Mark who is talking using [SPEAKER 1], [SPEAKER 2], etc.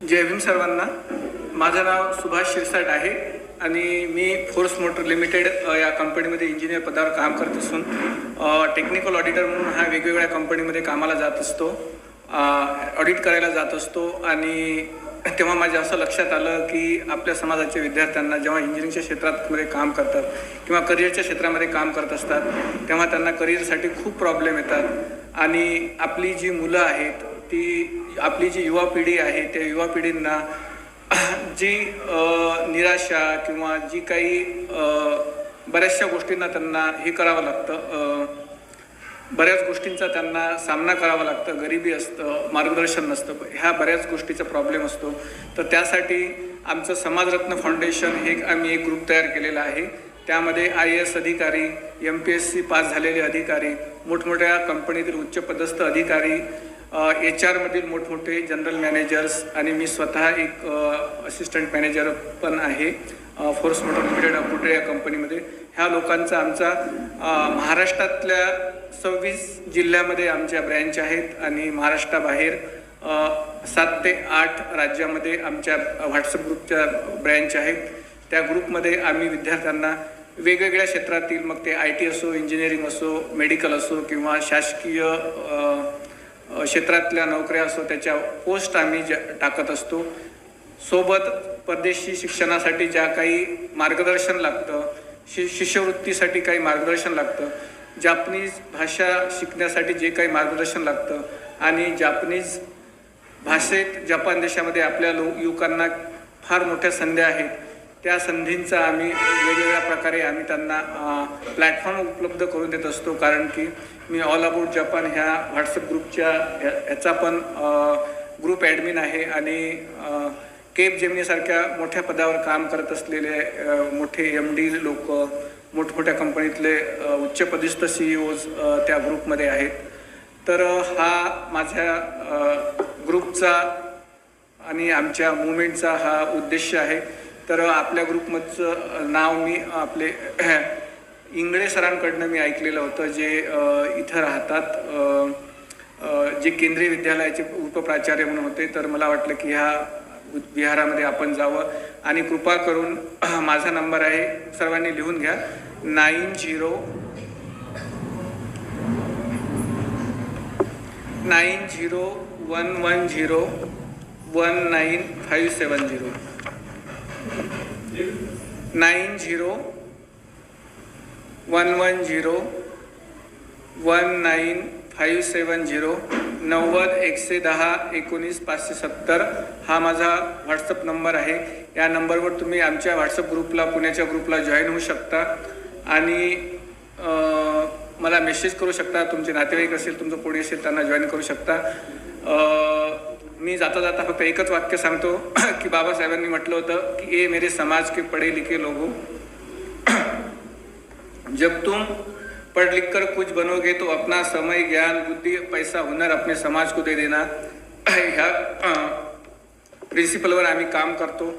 [SPEAKER 1] जय भीम सर्वांना. माझं नाव सुभाष शिरसाट आहे आणि मी फोर्स मोटर लिमिटेड या कंपनीमध्ये इंजिनियर पदावर काम करत असून टेक्निकल ऑडिटर म्हणून हा वेगवेगळ्या कंपनीमध्ये कामाला जात असतो ऑडिट करायला जात असतो आणि तेव्हा माझ्या असं लक्षात आलं की आपल्या समाजाच्या विद्यार्थ्यांना जेव्हा इंजिनिअरिंगच्या क्षेत्रामध्ये काम करतात किंवा करिअरच्या क्षेत्रामध्ये काम करत असतात तेव्हा त्यांना करिअरसाठी खूप प्रॉब्लेम येतात. आणि आपली जी मुलं आहेत ती आपली जी युवा पिढी आहे त्या युवा पिढींना जी निराशा किंवा जी काही बऱ्याचशा गोष्टींना त्यांना हे करावं लागतं. बऱ्याच गोष्टींचा त्यांना सामना करावा लागतं. गरिबी असतं मार्गदर्शन नसतं ह्या बऱ्याच गोष्टीचा प्रॉब्लेम असतो. तर त्यासाठी आमचं समाजरत्न फाउंडेशन हे आम्ही एक ग्रुप तयार केलेला आहे. त्यामध्ये आय एस अधिकारी M P S C pass झालेले अधिकारी मोठमोठ्या कंपनीतील उच्चपदस्थ अधिकारी एच आरमधील मोठमोठे जनरल मॅनेजर्स आणि मी स्वतः एक असिस्टंट मॅनेजर पण आहे फोर्स मोटर लिमिटेड अपुटे या कंपनीमध्ये. ह्या लोकांचा आमचा महाराष्ट्रातल्या सव्वीस जिल्ह्यामध्ये आमच्या ब्रँच आहेत आणि महाराष्ट्राबाहेर सात ते आठ राज्यामध्ये आमच्या व्हॉट्सअप ग्रुपच्या ब्रँच आहेत. त्या ग्रुपमध्ये आम्ही विद्यार्थ्यांना वेगवेगळ्या क्षेत्रातील मग ते आय टी असो इंजिनिअरिंग असो मेडिकल असो किंवा शासकीय क्षेत्रातल्या नोकऱ्या असो त्याच्या पोस्ट आम्ही ज्या टाकत असतो. सोबत परदेशी शिक्षणासाठी ज्या काही मार्गदर्शन लागतं शि शिष्यवृत्तीसाठी काही मार्गदर्शन लागतं जापनीज भाषा शिकण्यासाठी जे काही मार्गदर्शन लागतं आणि जापनीज भाषेत जपान देशामध्ये आपल्या लो युवकांना फार मोठ्या संध्या आहेत. त्या संधींचा आम्ही वेगवेगळ्या प्रकारे आम्ही त्यांना प्लॅटफॉर्म उपलब्ध करून देत असतो. कारण की मी ऑल अबाउट जपान ह्या व्हॉट्सअप ग्रुपच्या ह्या- ह्याचा पण ग्रुप ॲडमिन आहे आणि केप जेमिनीसारख्या मोठ्या पदावर काम करत असलेले मोठे एम डी लोक मोठमोठ्या कंपनीतले अ, उच्चपदिस्थ सी ई ओज त्या ग्रुपमध्ये आहेत. तर हा माझ्या ग्रुपचा आणि आमच्या मुवमेंटचा हा उद्देश आहे. तर आपल्या ग्रुपमधचं नाव मी आपले इंगळे सरांकडनं मी ऐकलेलं होतं जे इथं राहतात. जे केंद्रीय विद्यालयाचे उपप्राचार्य म्हणून होते. तर मला वाटलं की ह्या विहारामध्ये आपण जावं. आणि कृपा करून माझा नंबर आहे. सर्वांनी लिहून घ्या. Nine zero nine zero one one zero one nine five seven zero. Nine zero one one zero one nine five seven zero नव्वद एकशे दहा एकोणीस पाचशे सत्तर हा माझा व्हॉट्सअप नंबर आहे. या नंबरवर तुम्ही आमच्या व्हॉट्सअप ग्रुपला पुण्याच्या ग्रुपला जॉईन होऊ शकता. आणि मला मेसेज करू शकता. तुमचे नातेवाईक असेल तुमचं कोणी असेल त्यांना जॉईन करू शकता. मी जाता जाता फक्त एकच वाक्य सांगतो, की बाबासाहेबांनी म्हटलं होतं, की ए मेरे समाज के पढे लिखे लोगो, जब तुम पढ़ लिख कर कुछ बनोगे तो अपना समय, ज्ञान, बुद्धि, पैसा, हुनर अपने समाज को दे देना। ह्या प्रिन्सिपलवर आम्ही काम करतो।